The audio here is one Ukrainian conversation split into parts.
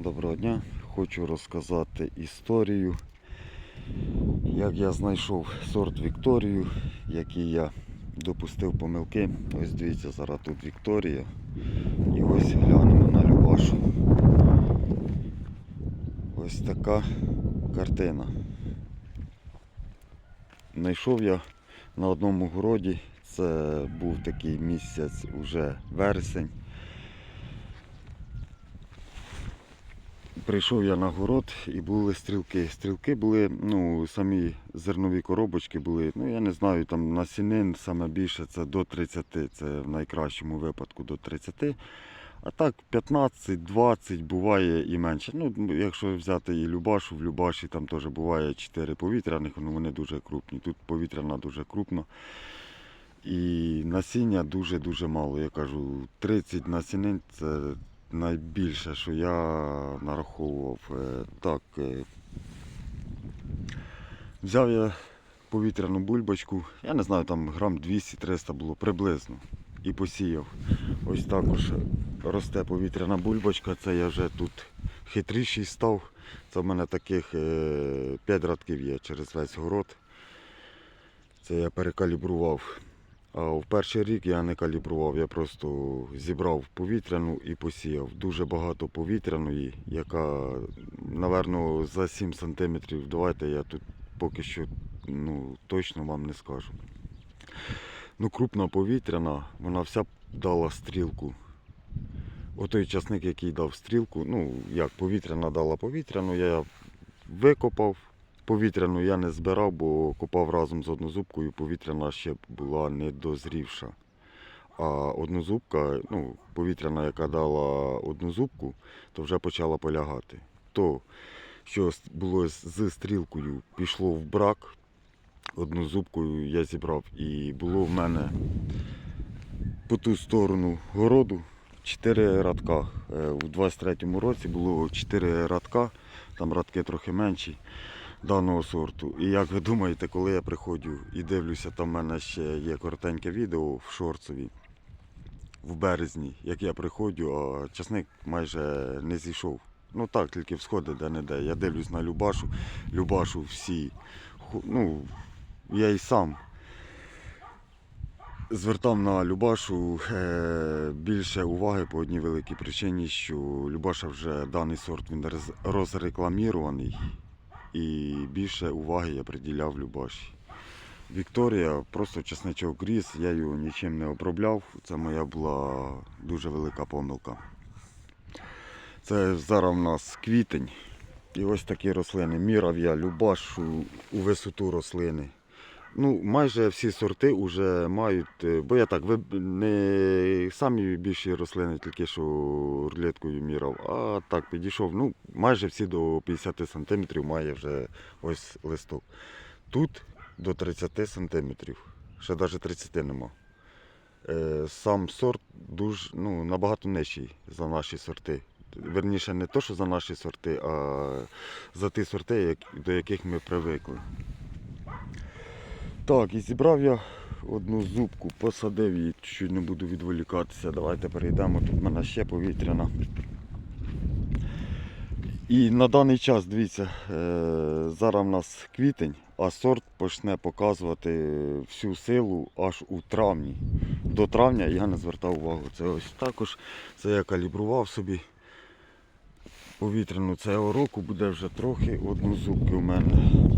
Доброго дня. Хочу розказати історію, як я знайшов сорт Вікторію, який я допустив помилки. Ось дивіться, зараз тут Вікторія. І ось глянемо на Любашу. Ось така картина. Знайшов я на одному городі. Це був такий місяць уже вересень. Прийшов я на город і були стрілки. Стрілки були, ну, самі зернові коробочки були, ну я не знаю, там насінин саме більше це до 30, це в найкращому випадку до 30. А так 15-20 буває і менше. Ну, якщо взяти і Любашу, в Любаші там теж буває 4 повітряних, ну вони дуже крупні. Тут повітряна дуже крупно. І насіння дуже-дуже мало. Я кажу, 30 насінин це найбільше, що я нараховував. Е, Так, е, взяв я повітряну бульбочку, я не знаю, там грам 200-300 було приблизно. І посіяв. Ось також росте повітряна бульбочка, це я вже тут хитріший став. Це в мене таких 5 радків є через весь город. Це я перекалібрував. А в перший рік я не калібрував, я просто зібрав повітряну і посіяв. Дуже багато повітряної, яка, напевно, за 7 см. Давайте я тут поки що ну, точно вам не скажу. Ну, крупна повітряна, вона вся дала стрілку. Отой часник, який дав стрілку, ну як повітряна дала повітряну, я викопав. Повітряну я не збирав, бо копав разом з однозубкою, повітряна ще була недозрівша. А однозубка, ну, повітряна, яка дала однозубку, то вже почала полягати. То, що було з стрілкою, пішло в брак, однозубкою я зібрав. І було в мене по ту сторону городу 4 радка. Е, У 23-му році було 4 радка, там радки трохи менші даного сорту. І як ви думаєте, коли я приходжу і дивлюся, там в мене ще є коротеньке відео в шорцеві в березні, як я приходжу, а часник майже не зійшов. Ну так, тільки всходи де-не-де. Я дивлюсь на Любашу, Любашу всі. Ну, я і сам звертав на Любашу е, більше уваги по одній великій причині, що Любаша вже даний сорт він розрекламірований і більше уваги я приділяв Любаші. Вікторія просто чесничок ріс, я його нічим не обробляв. Це моя була дуже велика помилка. Це зараз у нас квітень. І ось такі рослини. Мірав я Любашу у висоту рослини. Ну, майже всі сорти вже мають, е, бо я так, не самі більші рослини, тільки що рулеткою мірав, а так підійшов. Ну, майже всі до 50 см має вже ось листок. Тут до 30 см, ще навіть 30 нема. Е, Сам сорт дуже, ну, набагато нижчий за наші сорти. Верніше, не то, що за наші сорти, а за ті сорти, до яких ми привикли. Так, і зібрав я одну зубку, посадив її, чуть не буду відволікатися. Давайте перейдемо. Тут в мене ще повітряна. І на даний час, дивіться, е, зараз в нас квітень, а сорт почне показувати всю силу аж у травні. До травня я не звертав увагу. Це ось також. Це я калібрував собі повітряну цього року буде вже трохи однозубки у мене.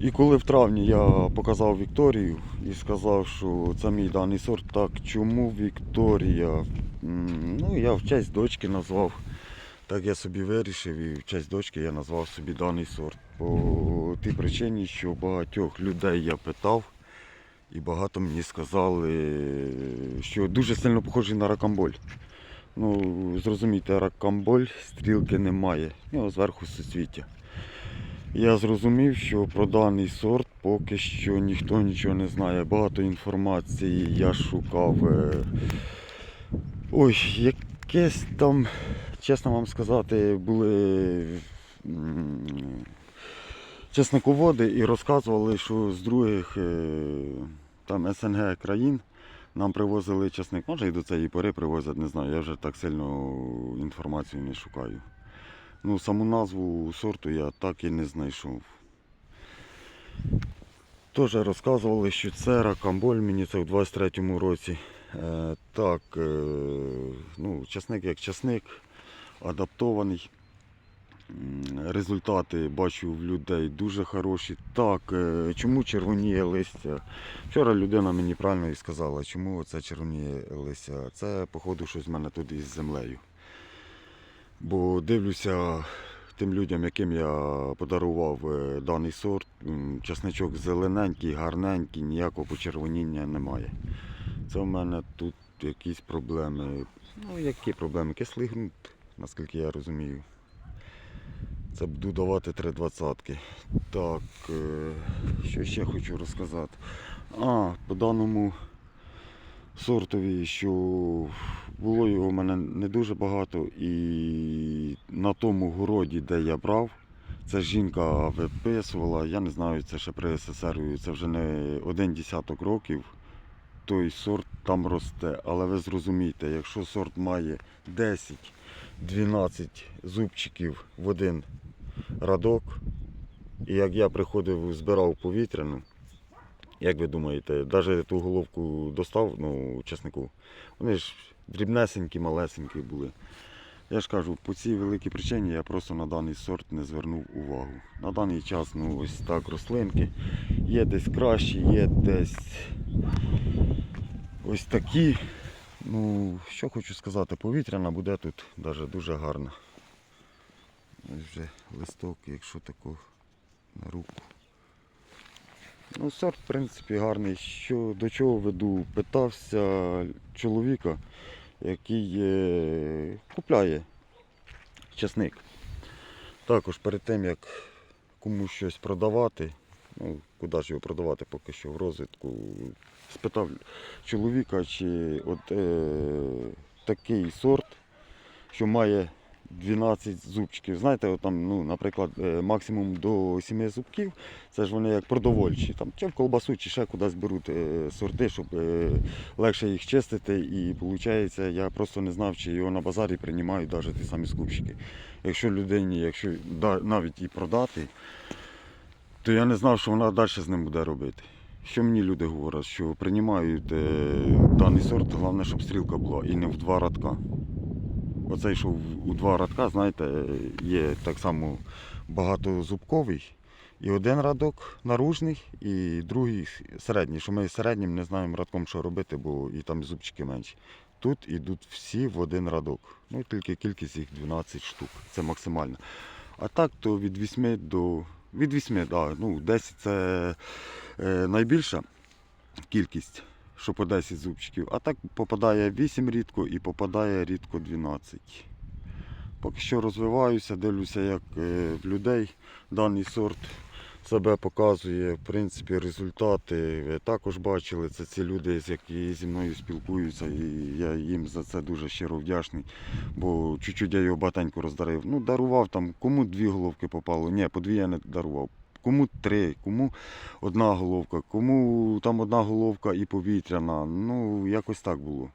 І коли в травні я показав Вікторію і сказав, що це мій даний сорт, так чому Вікторія? Ну, я в честь дочки назвав. Так я собі вирішив і в честь дочки я назвав собі даний сорт. По тій причині, що багатьох людей я питав, і багато мені сказали, що дуже сильно похожий на ракамболь. Ну, зрозумійте, ракамболь стрілки немає. Нього зверху суцвіття. Я зрозумів, що про даний сорт поки що ніхто нічого не знає. Багато інформації я шукав. е, Ой, якесь там, чесно вам сказати, були чесноководи і розказували, що з других е, там СНГ країн Нам привозили часник, може і до цієї пори привозять, не знаю, я вже так сильно інформацію не шукаю. Ну, саму назву сорту я так і не знайшов. Теж розказували, що це ракамболь, мені це в 23-му році. Е, так, е, ну, часник як часник, адаптований. Результати бачу в людей дуже хороші. Так, е, чому червоніє листя? Вчора людина мені правильно і сказала, чому це червоніє листя. Це, походу, щось в мене тут із землею. Бо дивлюся тим людям, яким я подарував е, даний сорт, часничок зелененький, гарненький, ніякого почервоніння немає. Це в мене тут якісь проблеми. Ну, які проблеми? Кислий ґрунт, наскільки я розумію. Це буду давати 3,20. Так, е, що ще хочу розказати. А, по даному сортові, що було його в мене не дуже багато. І на тому городі, де я брав, це жінка виписувала, я не знаю, це ще при СССР, це вже не один десяток років. Той сорт там росте. Але ви зрозумієте, якщо сорт має 10-12 зубчиків в один радок, і як я приходив, збирав повітряну, як ви думаєте, навіть ту головку достав, ну, чеснику, вони ж дрібнесенькі, малесенькі були. Я ж кажу, по цій великій причині я просто на даний сорт не звернув увагу. На даний час ну, ось так рослинки. Є десь кращі, є десь ось такі. Ну, що хочу сказати, повітряна буде тут навіть дуже гарна. Ось вже листок, якщо тако на руку. Ну, сорт, в принципі, гарний. Що, до чого веду? Питався чоловіка, який е, купляє часник. Також перед тим, як комусь щось продавати, ну, куди ж його продавати поки що в розвитку, спитав чоловіка, чи от е, такий сорт, що має 12 зубчиків. Знаєте, от там, ну, наприклад, е, максимум до 7 зубків, це ж вони як продовольчі. Там, чи в колбасу, чи ще кудись беруть е, сорти, щоб е, легше їх чистити. І виходить, я просто не знав, чи його на базарі приймають навіть ті самі скупчики. Якщо людині, якщо навіть і продати, то я не знав, що вона далі з ним буде робити. Що мені люди говорять, що приймають даний сорт, головне, щоб стрілка була і не в два радка. Оцей, що у два радка, знаєте, є так само багатозубковий. І один радок наружний, і другий середній. Що ми середнім не знаємо радком, що робити, бо і там зубчики менші. Тут йдуть всі в один радок. Ну, тільки кількість їх 12 штук. Це максимально. А так, то від 8 до. Від 8, да, ну, 10 це е, найбільша кількість, що по 10 зубчиків. А так попадає 8 рідко і попадає рідко 12. Поки що розвиваюся, дивлюся, як е, в людей даний сорт себе показує. В принципі, результати ви також бачили. Це ці люди, які зі мною спілкуються, і я їм за це дуже щиро вдячний. Бо чуть-чуть я його батенько роздарив. Ну, дарував там, кому дві головки попало. Ні, по дві я не дарував. Кому три, кому одна головка, кому там одна головка і повітряна. Ну, якось так було.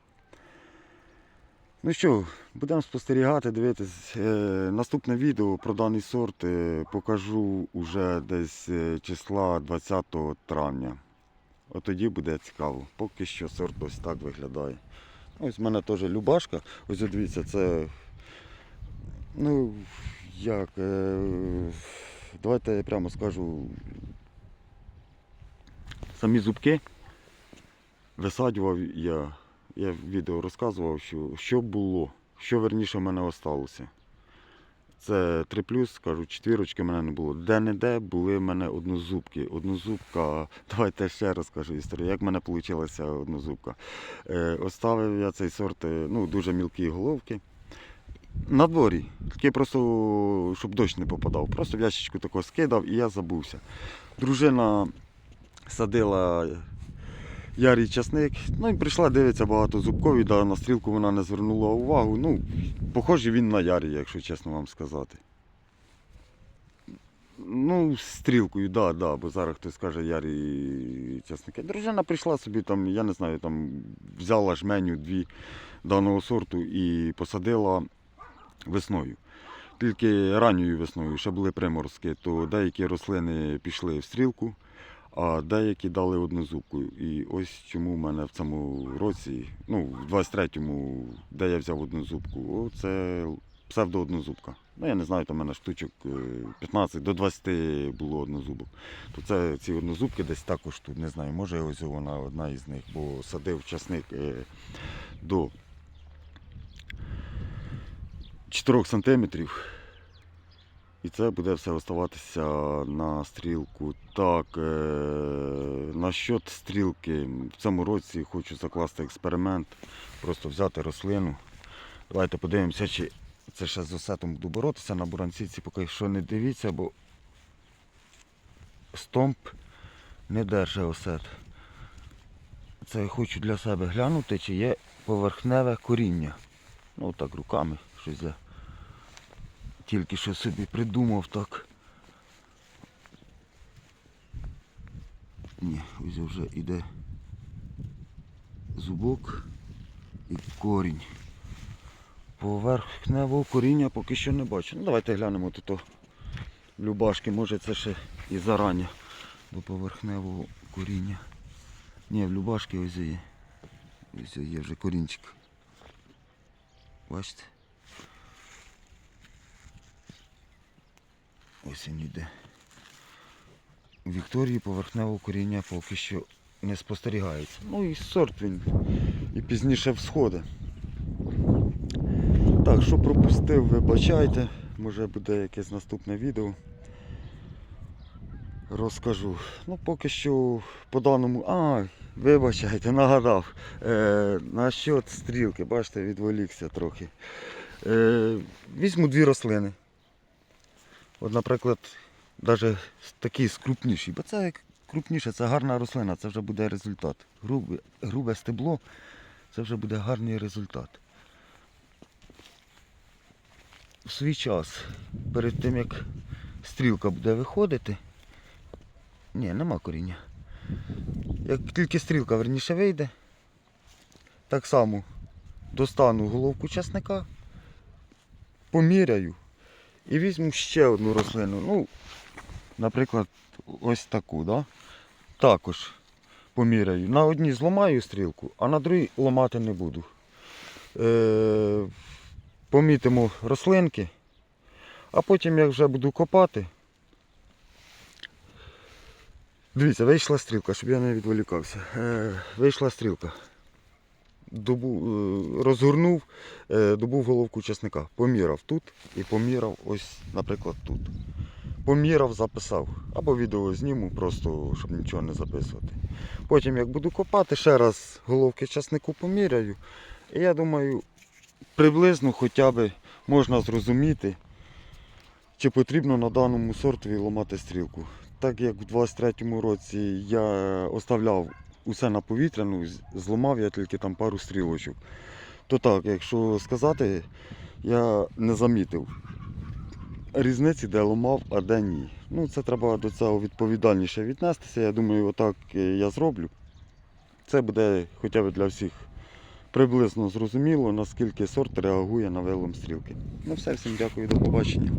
Ну що, будемо спостерігати, дивитись. Е, наступне відео про даний сорт е, покажу уже десь е, числа 20 травня. От тоді буде цікаво. Поки що сорт ось так виглядає. Ось в мене теж любашка. Ось дивіться, це. Ну, як. Е, давайте я прямо скажу. Самі зубки висаджував я. Я в відео розказував, що, що було, що верніше в мене осталося. Це 3 плюс, кажу, четвірочки в мене не було. Де-не-де були в мене однозубки. Однозубка, давайте ще раз кажу історію, як в мене вийшла однозубка. Е, оставив я цей сорт, е, ну, дуже мілкі головки. На дворі, тільки просто, щоб дощ не попадав. Просто в ящичку тако скидав і я забувся. Дружина садила ярий часник. Ну і прийшла, дивиться багато зубкові, да, на стрілку вона не звернула увагу. Ну, похожий він на ярий, якщо чесно вам сказати. Ну, стрілкою, да, да, бо зараз хтось скаже ярі часники. Дружина прийшла собі там, я не знаю, там взяла жменю дві даного сорту і посадила весною. Тільки ранньою весною ще були приморозки, то деякі рослини пішли в стрілку, а деякі дали однозубку. І ось чому в мене в цьому році, ну, в 23-му, де я взяв однозубку, о, це псевдооднозубка. Ну, я не знаю, там в мене штучок е, 15 до 20 було однозубок. То це ці однозубки десь також тут, не знаю, може ось вона одна із них, бо садив часник е, до 4 сантиметрів. І це буде все оставатися на стрілку. Так, е, насчет стрілки, в цьому році хочу закласти експеримент, просто взяти рослину. Давайте подивимося, чи це ще з осетом буду боротися на буранціці, поки що не дивіться, бо стомп не держить осет. Це я хочу для себе глянути, чи є поверхневе коріння. Ну так руками щось я тільки що собі придумав так. Ні, ось вже іде зубок і корінь. Поверхневого коріння поки що не бачу. Ну давайте глянемо тут. Любашки, може це ще і зарані до поверхневого коріння. Ні, в Любашки ось є. Ось є вже корінчик. Бачите? Ось він йде. У Вікторії поверхневого коріння поки що не спостерігається. Ну і сорт він і пізніше всходить. Так, що пропустив, вибачайте. Може буде якесь наступне відео. Розкажу. Ну, поки що по даному. А, вибачайте, нагадав. Е, насчет стрілки, бачите, відволікся трохи. Е, візьму дві рослини. От, наприклад, навіть такі крупніші, бо це крупніше, це гарна рослина, це вже буде результат. Грубе, грубе стебло, це вже буде гарний результат. В свій час, перед тим як стрілка буде виходити, ні, нема коріння. Як тільки стрілка верніше вийде, так само достану головку часника, поміряю і візьму ще одну рослину. Ну, наприклад, ось таку, да? також поміряю. На одній зламаю стрілку, а на другій ламати не буду. Е, помітимо рослинки, а потім, як вже буду копати, дивіться, вийшла стрілка, щоб я не відволікався. Е, вийшла стрілка. Добу, е, розгорнув, е, добув головку часника, поміряв тут і поміряв ось, наприклад, тут. Поміряв, записав. Або відео зніму, просто щоб нічого не записувати. Потім, як буду копати, ще раз головки часнику поміряю. І я думаю, приблизно хоча б можна зрозуміти, чи потрібно на даному сортові ламати стрілку. Так як в 23-му році я оставляв усе на повітряну, зламав я тільки там пару стрілочок. То так, якщо сказати, я не замітив різниці, де ламав, а де ні. Ну, це треба до цього відповідальніше віднестися. Я думаю, отак е, я зроблю. Це буде хоча б для всіх приблизно зрозуміло, наскільки сорт реагує на вилом стрілки. Ну все, всім дякую, до побачення.